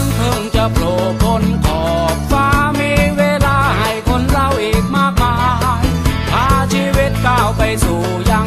ันเพิ่งจะโผล่พ้นขอบฟ้ามีเวลาให้คนเราอีกมากมายพาชีวิตก้าวไปสู่ยัง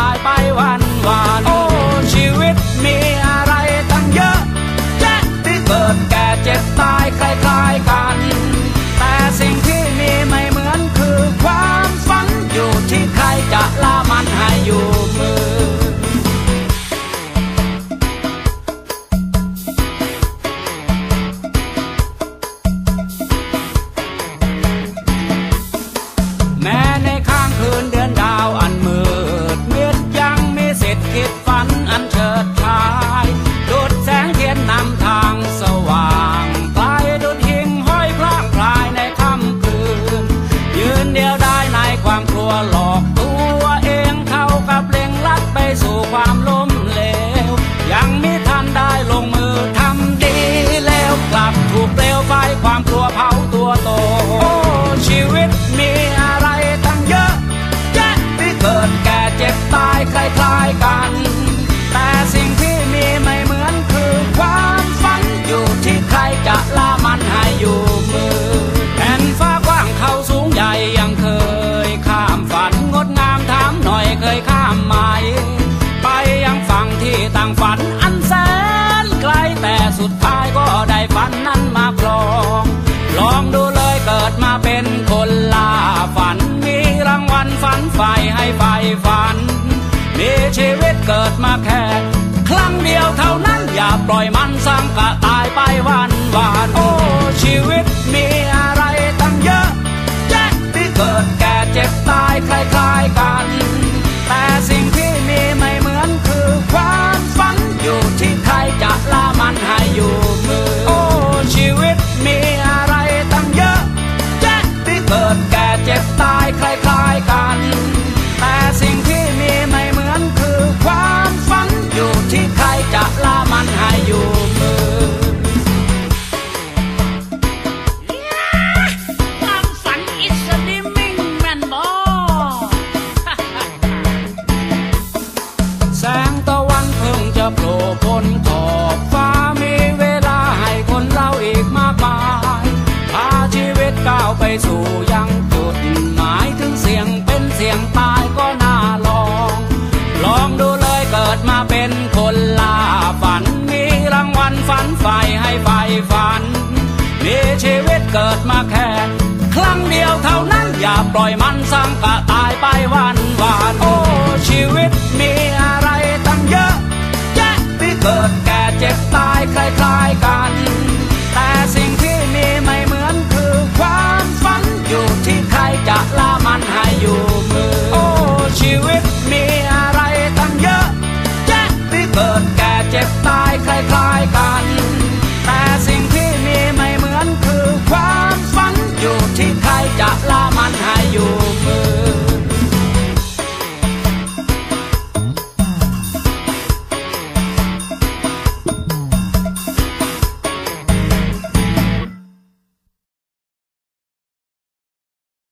า หลอกตัวเองเข้ากับเล็งลัดไปสู่ความล้มเหลว ยังไม่ทันได้ลงมือทำดีแล้วกลับถูกเปลวไฟความกลัวเผาตัว ต่างฝันอันแสนไกลแต่สุดท้ายก็ได้ฝันนั้นมาครอง ลองดูเลยเกิดมาเป็นคนล่าฝัน มีรางวัลฝันใฝ่ให้ใฝ่ฝัน มีชีวิตเกิดมาแค่ครั้งเดียวเท่านั้นอย่าปล่อยมันสังกะตายไปวันวาน สู่ยังจุดหมายถึงเสียงเป็นเสียงตายก็น่าลอง ลองดูเลยเกิดมาเป็นคนล่าฝัน มีรางวัลฝันใฝ่ให้ใฝ่ฝัน มีชีวิตเกิดมาแค่ ครั้งเดียวเท่านั้นอย่าปล่อยมันสังกะตายไปวัน